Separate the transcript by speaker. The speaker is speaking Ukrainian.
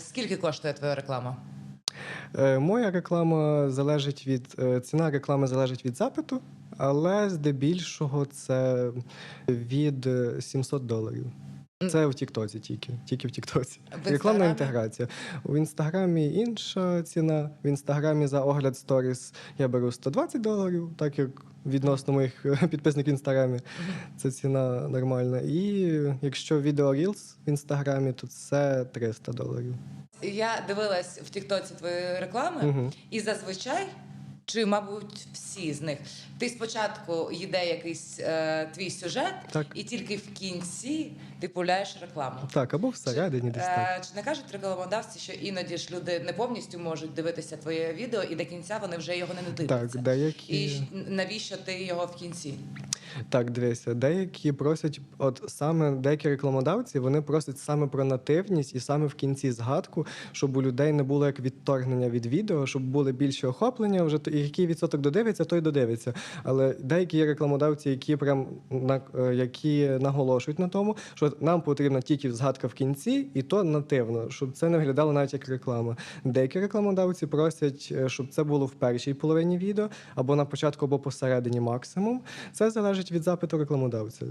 Speaker 1: Скільки коштує твоя реклама?
Speaker 2: Е, Моя реклама залежить від е, ціна реклами залежить від запиту, але здебільшого це від е, 700 доларів. Це в Тіктоці тільки, тільки в Тіктоці. Рекламна інтеграція. В інстаграмі інша ціна. В інстаграмі за огляд сторіс я беру 120 доларів, так як відносно моїх е, підписників в інстаграмі. Це ціна нормальна. І якщо відео Reels в інстаграмі, то це 300 доларів.
Speaker 1: Я дивилась в Тіктоці твої реклами,
Speaker 2: Мгм.
Speaker 1: і зазвичай, чи, мабуть, всі з них, ти спочатку йде якийсь е, твій сюжет,
Speaker 2: Так.
Speaker 1: і тільки в кінці ти пуляєш рекламу.
Speaker 2: Так, або всередині десь так.
Speaker 1: Е, чи не кажуть рекламодавці, що іноді ж люди не повністю можуть дивитися твоє відео, і до кінця вони вже його не додивляться?
Speaker 2: Так, деякі.
Speaker 1: І навіщо ти його в кінці?
Speaker 2: Так, дивися, деякі просять, от саме деякі рекламодавці, вони просять саме про нативність і саме в кінці згадку, щоб у людей не було як відторгнення від відео, щоб були більше охоплення. Вже і який відсоток додивиться, той додивиться. Але деякі є рекламодавці, які прям на е, які наголошують на тому, що нам потрібна тільки згадка в кінці, і то нативно, щоб це не виглядало навіть як реклама. Деякі рекламодавці просять, е, щоб це було в першій половині відео, або на початку, або посередині максимум. Це залежить від запиту рекламодавця.